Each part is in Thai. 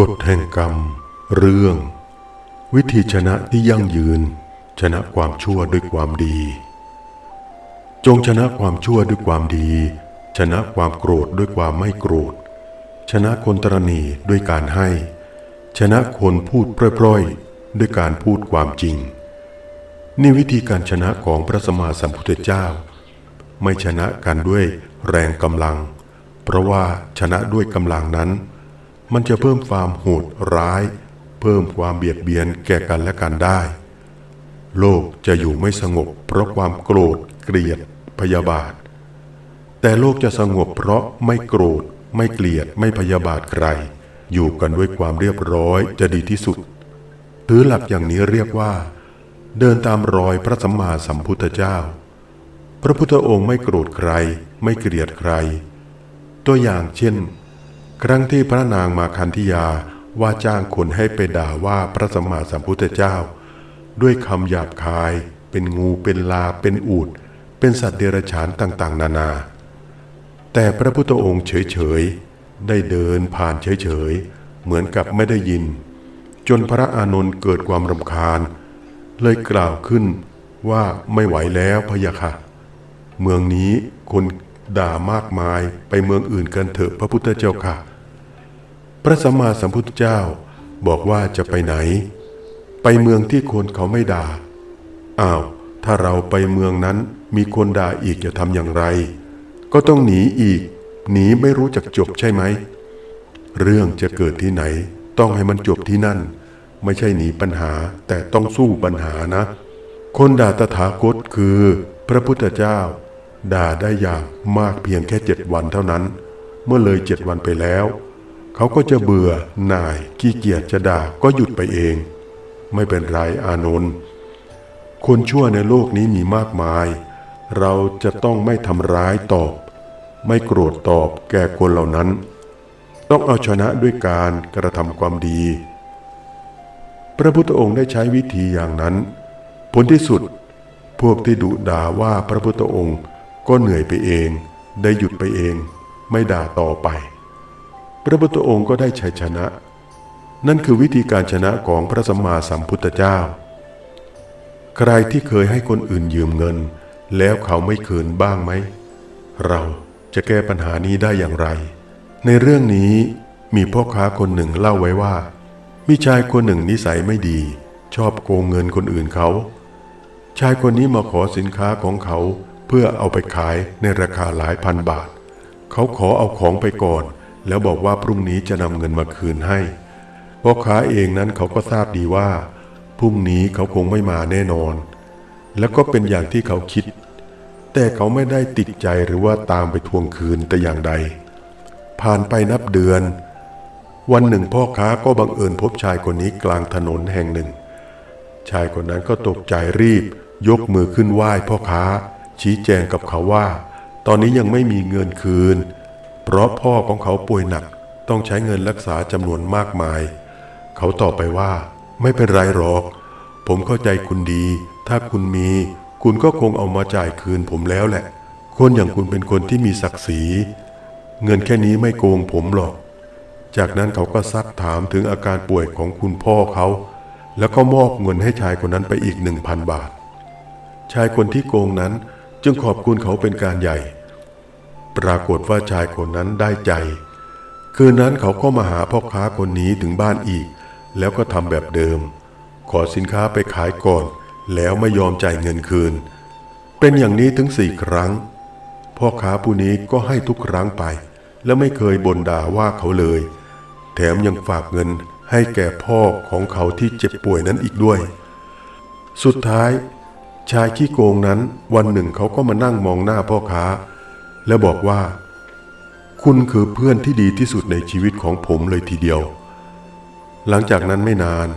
กฎแห่งกรรม เรื่อง วิธีชนะที่ยั่งยืน ชนะความชั่วด้วยความดี จงชนะความชั่วด้วยความดี ชนะความโกรธด้วยความไม่โกรธ ชนะคนตรณีด้วยการให้ ชนะคนพูดพร่อยๆ ด้วยการพูดความจริง นี่วิธีการชนะของพระสมมาสัมพุทธเจ้า ไม่ชนะกันด้วยแรงกำลัง เพราะว่าชนะด้วยกำลังนั้น มันจะเพิ่มความโหดร้าย เพิ่มความเบียดเบียนแก่กันและกันได้ โลกจะอยู่ไม่สงบ เพราะความโกรธเกลียด พยาบาท แต่โลกจะสงบเพราะไม่โกรธ ไม่เกลียดไม่พยาบาทใคร อยู่กันด้วยความเรียบร้อยจะดีที่สุดถือหลักอย่างนี้เรียกว่า เดินตามรอยพระสัมมาสัมพุทธเจ้า พระพุทธองค์ไม่โกรธใคร ไม่เกลียดใคร ตัวอย่างเช่น ครั้งที่พระนางมาคันธยาว่าจ้างคนให้ไปด่าว่าพระสมมาสัมพุทธเจ้า ด้วยคำหยาบคาย เป็นงูเป็นลาเป็นอูดเป็นสัตว์เดรัจฉานต่างๆ นานา แต่พระพุทธองค์เฉยๆ ได้เดินผ่านเฉยๆ เหมือนกับไม่ได้ยิน จนพระอานนท์เกิดความรำคาญ เลยกล่าวขึ้นว่าไม่ไหวแล้วพะยะค่ะ เมืองนี้คน ด่ามากมายไปเมืองอื่นกันเถอะพระพุทธเจ้าค่ะ พระสัมมาสัมพุทธเจ้าบอกว่าจะไปไหน ไปเมืองที่คนเขาไม่ด่า อ้าว ถ้าเราไปเมืองนั้นมีคนด่าอีกจะทำอย่างไร ก็ต้องหนีอีก หนีไม่รู้จักจบใช่ไหม เรื่องจะเกิดที่ไหน ต้องให้มันจบที่นั่น ไม่ใช่หนีปัญหาแต่ต้องสู้ปัญหานะ คนด่าตถาคตคือ พระพุทธเจ้า ด่าได้อย่างมากเพียงแค่เจ็ดวันเท่านั้น เมื่อเลยเจ็ดวันไปแล้ว เขาก็จะเบื่อหน่ายขี้เกียจจะด่าก็หยุดไปเอง ไม่เป็นไรอานนท์คนชั่วในโลกนี้มีมากมาย เราจะต้องไม่ทำร้ายตอบ ไม่โกรธตอบแก่คนเหล่านั้น ต้องเอาชนะด้วยการกระทำความดี พระพุทธองค์ได้ใช้วิธีอย่างนั้น ผลที่สุดพวกที่ดุด่าว่าพระพุทธองค์ ก็เหนื่อยไปเอง ได้หยุดไปเอง ไม่ด่าต่อไป พระพุทธองค์ก็ได้ชัยชนะ นั่นคือวิธีการชนะของพระสัมมาสัมพุทธเจ้า ใครที่เคยให้คนอื่นยืมเงิน แล้วเขาไม่คืนบ้างไหม เราจะแก้ปัญหานี้ได้อย่างไร ในเรื่องนี้มีพ่อค้าคนหนึ่งเล่าไว้ว่า มีชายคนหนึ่งนิสัยไม่ดี ชอบโกงเงินคนอื่นเขา ชายคนนี้มาขอสินค้าของเขา เพื่อเอาไปขายในราคาหลายพันบาท เขาขอเอาของไปก่อน แล้วบอกว่าพรุ่งนี้จะนำเงินมาคืนให้พ่อค้าเองนั้นเขาก็ทราบดีว่า พรุ่งนี้เขาคงไม่มาแน่นอน แล้วก็เป็นอย่างที่เขาคิด แต่เขาไม่ได้ติดใจหรือว่าตามไปทวงคืนแต่อย่างใด ผ่านไปนับเดือน วันหนึ่งพ่อค้าก็บังเอิญพบชายคนนี้กลางถนนแห่งหนึ่ง ชายคนนั้นก็ตกใจรีบ ยกมือขึ้นไหว้พ่อค้า ชี้แจงกับเขาว่า ตอนนี้ยังไม่มีเงินคืน เพราะพ่อของเขาป่วยหนักต้องใช้เงินรักษาจำนวนมากมาย เขาตอบไปว่า ไม่เป็นไรหรอก ผมเข้าใจคุณดี ถ้าคุณมี คุณก็คงเอามาจ่ายคืนผมแล้วแหละ คนอย่างคุณเป็นคนที่มีศักดิ์ศรี เงินแค่นี้ไม่โกงผมหรอก จากนั้นเขาก็ซักถามถึงอาการป่วยของคุณพ่อเขา แล้วก็มอบเงินให้ชายคนนั้นไปอีกหนึ่งพันบาท ชายคนที่โกงนั้น จึงขอบคุณเขาเป็นการใหญ่ ปรากฏว่าชายคนนั้นได้ใจ คืนนั้นเขาก็มาหาพ่อค้าคนนี้ถึงบ้านอีก แล้วก็ทำแบบเดิม ขอสินค้าไปขายก่อน แล้วไม่ยอมจ่ายเงินคืน เป็นอย่างนี้ถึงสี่ครั้ง พ่อค้าผู้นี้ก็ให้ทุกครั้งไป และไม่เคยบ่นด่าว่าเขาเลย แถมยังฝากเงินให้แก่พ่อของเขาที่เจ็บป่วยนั้นอีกด้วย สุดท้าย ชายขี้โกงนั้นวันหนึ่งเขาก็มานั่งมองหน้าพ่อค้า แล้วบอกว่า คุณคือเพื่อนที่ดีที่สุดในชีวิตของผมเลยทีเดียว หลังจากนั้นไม่นาน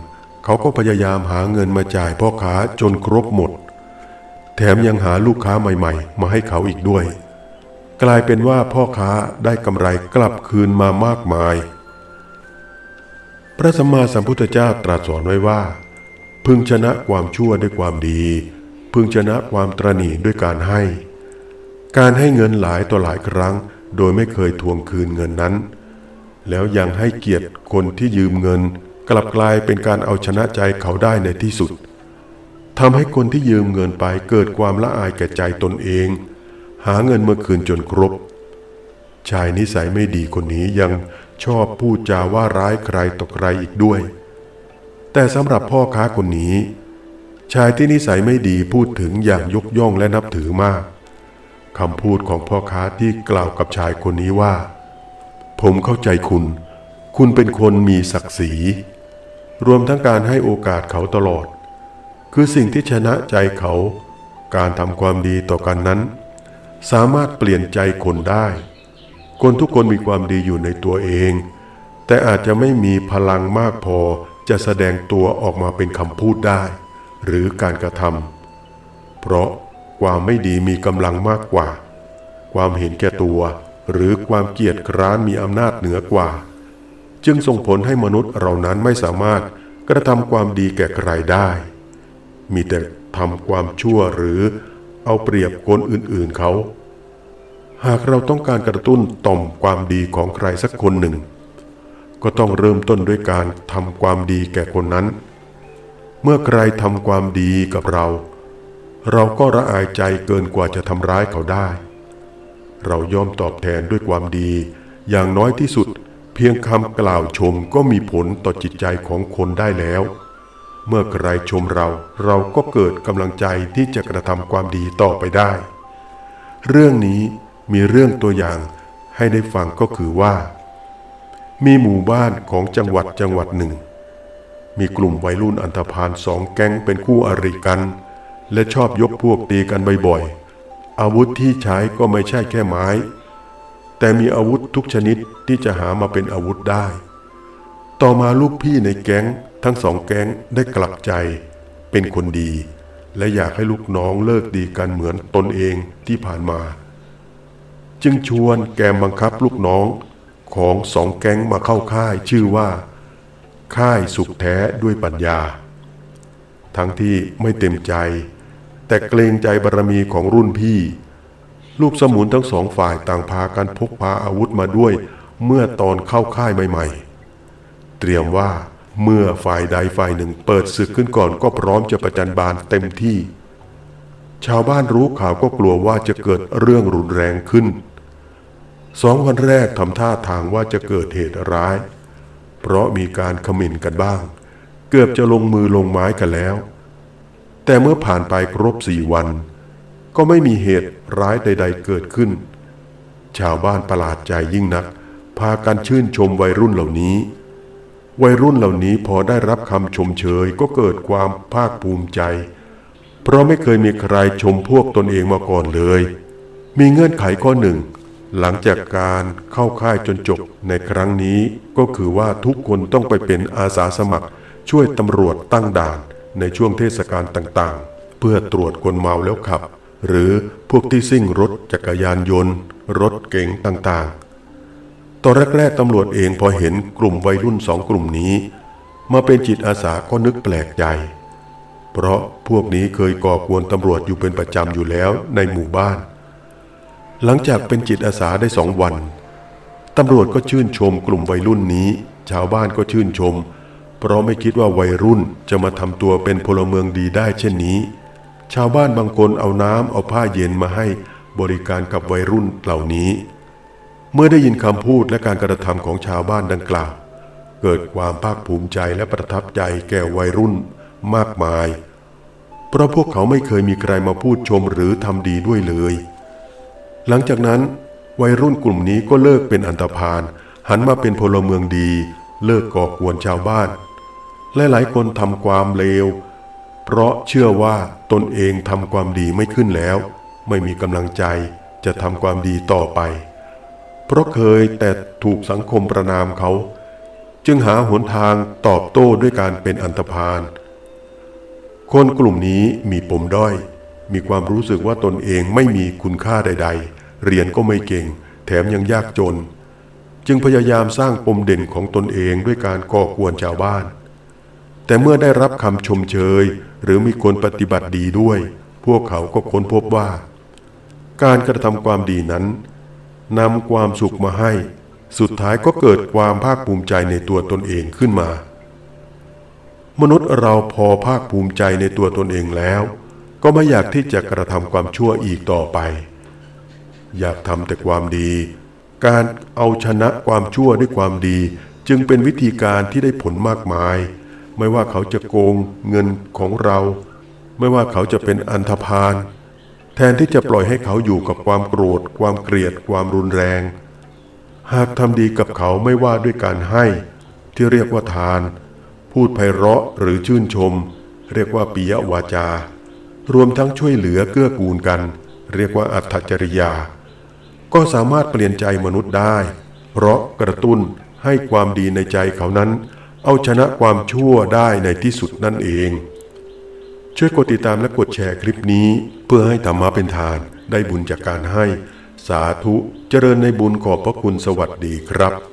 เขาก็พยายามหาเงินมาจ่ายพ่อค้าจนครบหมด แถมยังหาลูกค้าใหม่ ๆ มาให้เขาอีกด้วย กลายเป็นว่าพ่อค้าได้กำไรกลับคืนมามากมาย พระสัมมาสัมพุทธเจ้าตรัสสอนไว้ว่า พึงชนะความชั่วด้วยความดี พึงชนะความตรณีด้วยการให้ การให้เงินหลายต่อหลายครั้ง โดยไม่เคยทวงคืนเงินนั้น แล้วยังให้เกียรติคนที่ยืมเงิน กลับกลายเป็นการเอาชนะใจเขาได้ในที่สุดทำให้คนที่ยืมเงินไปเกิดความละอายแก่ใจตนเอง หาเงินมาคืนจนครบ ชายนิสัยไม่ดีคนนี้ยังชอบพูดจาว่าร้ายใครต่อใครอีกด้วย แต่สำหรับพ่อค้าคนนี้ ชายที่นิสัยไม่ดีพูดถึงอย่างยกย่องและนับถือมากคำพูดของพ่อค้าที่กล่าวกับชายคนนี้ว่า ผมเข้าใจคุณ คุณเป็นคนมีศักดิ์ศรีรวมทั้งการให้โอกาสเขาตลอด คือสิ่งที่ชนะใจเขา การทำความดีต่อกันนั้น สามารถเปลี่ยนใจคนได้ คนทุกคนมีความดีอยู่ในตัวเอง แต่อาจจะไม่มีพลังมากพอจะแสดงตัวออกมาเป็นคำพูดได้ หรือการกระทำเพราะความไม่ดีมีกำลังมากกว่า ความเห็นแก่ตัว หรือความเกียจคร้านมีอำนาจเหนือกว่า จึงส่งผลให้มนุษย์เรานั้นไม่สามารถกระทำความดีแก่ใครได้ มีแต่ทำความชั่วหรือเอาเปรียบคนอื่นๆเขา หากเราต้องการกระตุ้นต่อมความดีของใครสักคนหนึ่ง ก็ต้องเริ่มต้นด้วยการทำความดีแก่คนนั้น เมื่อใครทำความดีกับเรา เราก็ระอายใจเกินกว่าจะทำร้ายเขาได้ เราย่อมตอบแทนด้วยความดี อย่างน้อยที่สุด เพียงคำกล่าวชมก็มีผลต่อจิตใจของคนได้แล้ว เมื่อใครชมเราเราก็เกิดกำลังใจที่จะกระทำความดีต่อไปได้ เรื่องนี้มีเรื่องตัวอย่างให้ได้ฟังก็คือว่า มีหมู่บ้านของจังหวัดจังหวัดหนึ่ง มีกลุ่มวัยรุ่นอันธพาลสองแก๊งเป็นคู่อริกัน และชอบยกพวกตีกันบ่อยๆ อาวุธที่ใช้ก็ไม่ใช่แค่ไม้ แต่มีอาวุธทุกชนิดที่จะหามาเป็นอาวุธได้ ต่อมาลูกพี่ในแก๊งทั้งสองแก๊งได้กลับใจ เป็นคนดี และอยากให้ลูกน้องเลิกดีกันเหมือนตนเองที่ผ่านมา จึงชวนแกมบังคับลูกน้องของสองแก๊งมาเข้าค่ายชื่อว่า ค่ายสุขแท้ด้วยปัญญา ทั้งที่ไม่เต็มใจ แต่เกรงใจบารมีของรุ่นพี่ ลูกสมุนทั้งสองฝ่ายต่างพากันพกพาอาวุธมาด้วย เมื่อตอนเข้าค่ายใหม่ๆ เตรียมว่าเมื่อฝ่ายใดฝ่ายหนึ่งเปิดศึกขึ้นก่อนก็พร้อมจะประจันบานเต็มที่ ชาวบ้านรู้ข่าวก็กลัวว่าจะเกิดเรื่องรุนแรงขึ้น สองวันแรกทำท่าทางว่าจะเกิดเหตุร้าย เพราะมีการขมิ่นกันบ้าง เกือบจะลงมือลงไม้กันแล้ว แต่เมื่อผ่านไปครบสี่วัน ก็ไม่มีเหตุร้ายใด ๆ เกิดขึ้น ชาวบ้านประหลาดใจยิ่งนัก พากันชื่นชมวัยรุ่นเหล่านี้ วัยรุ่นเหล่านี้พอได้รับคำชมเชยก็เกิดความภาคภูมิใจ เพราะไม่เคยมีใครชมพวกตนเองมาก่อนเลย มีเงื่อนไขข้อหนึ่ง หลังจากการเข้าค่ายจนจบในครั้งนี้ก็คือว่าทุกคนต้องไปเป็นอาสาสมัคร ช่วยตำรวจตั้งด่านในช่วงเทศกาลต่างๆ เพื่อตรวจคนเมาแล้วขับ หรือพวกที่ซิ่งรถจักรยานยนต์ รถเก๋งต่างๆ ตอนแรกๆตำรวจเองพอเห็นกลุ่มวัยรุ่นสองกลุ่มนี้ มาเป็นจิตอาสาก็นึกแปลกใจ เพราะพวกนี้เคยก่อกวนตำรวจอยู่เป็นประจำอยู่แล้วในหมู่บ้าน หลังจากเป็นจิตอาสาได้สองวันตำรวจก็ชื่นชมกลุ่มวัยรุ่นนี้ ชาวบ้านก็ชื่นชม เพราะไม่คิดว่าวัยรุ่นจะมาทำตัวเป็นพลเมืองดีได้เช่นนี้ ชาวบ้านบางคนเอาน้ำเอาผ้าเย็นมาให้บริการกับวัยรุ่นเหล่านี้ เมื่อได้ยินคำพูดและการกระทำของชาวบ้านดังกล่าว เกิดความภาคภูมิใจและประทับใจแก่วัยรุ่นมากมาย เพราะพวกเขาไม่เคยมีใครมาพูดชมหรือทำดีด้วยเลย หลังจากนั้นวัยรุ่นกลุ่มนี้ก็เลิกเป็นอันตพาลหันมาเป็นพลเมืองดี เลิกก่อกวนชาวบ้าน และหลายคนทำความเลว เพราะเชื่อว่าตนเองทำความดีไม่ขึ้นแล้ว ไม่มีกำลังใจจะทำความดีต่อไป เพราะเคยแต่ถูกสังคมประนามเขา จึงหาหนทางตอบโต้ด้วยการเป็นอันตพาลคนกลุ่มนี้มีปมด้อย มีความรู้สึกว่าตนเองไม่มีคุณค่าใด ๆ เรียนก็ไม่เก่ง แถมยังยากจน จึงพยายามสร้างปมเด่นของตนเองด้วยการก่อกวนชาวบ้าน แต่เมื่อได้รับคำชมเชย หรือมีคนปฏิบัติดีด้วย พวกเขาก็ค้นพบว่า การกระทำความดีนั้นนำความสุขมาให้ สุดท้ายก็เกิดความภาคภูมิใจในตัวตนเองขึ้นมา มนุษย์เราพอภาคภูมิใจในตัวตนเองแล้ว ก็ไม่อยากที่จะกระทำความชั่วอีกต่อไป อยากทำแต่ความดี การเอาชนะความชั่วด้วยความดี จึงเป็นวิธีการที่ได้ผลมากมาย ไม่ว่าเขาจะโกงเงินของเรา ไม่ว่าเขาจะเป็นอันธพาลแทนที่จะปล่อยให้เขาอยู่กับความโกรธ ความเกลียด ความรุนแรง หากทำดีกับเขาไม่ว่าด้วยการให้ ที่เรียกว่าทาน พูดไพเราะหรือชื่นชม เรียกว่าปิยวาจา รวมทั้งช่วยเหลือเกื้อกูลกัน เรียกว่าอัตจริยา ก็สามารถเปลี่ยนใจมนุษย์ได้ เพราะกระตุ้นให้ความดีในใจเขานั้น เอาชนะความชั่วได้ในที่สุดนั่นเอง ช่วยกดติดตามและกดแชร์คลิปนี้ เพื่อให้ธรรมะเป็นทานได้บุญจากการให้ สาธุเจริญในบุญขอบพระคุณสวัสดีครับ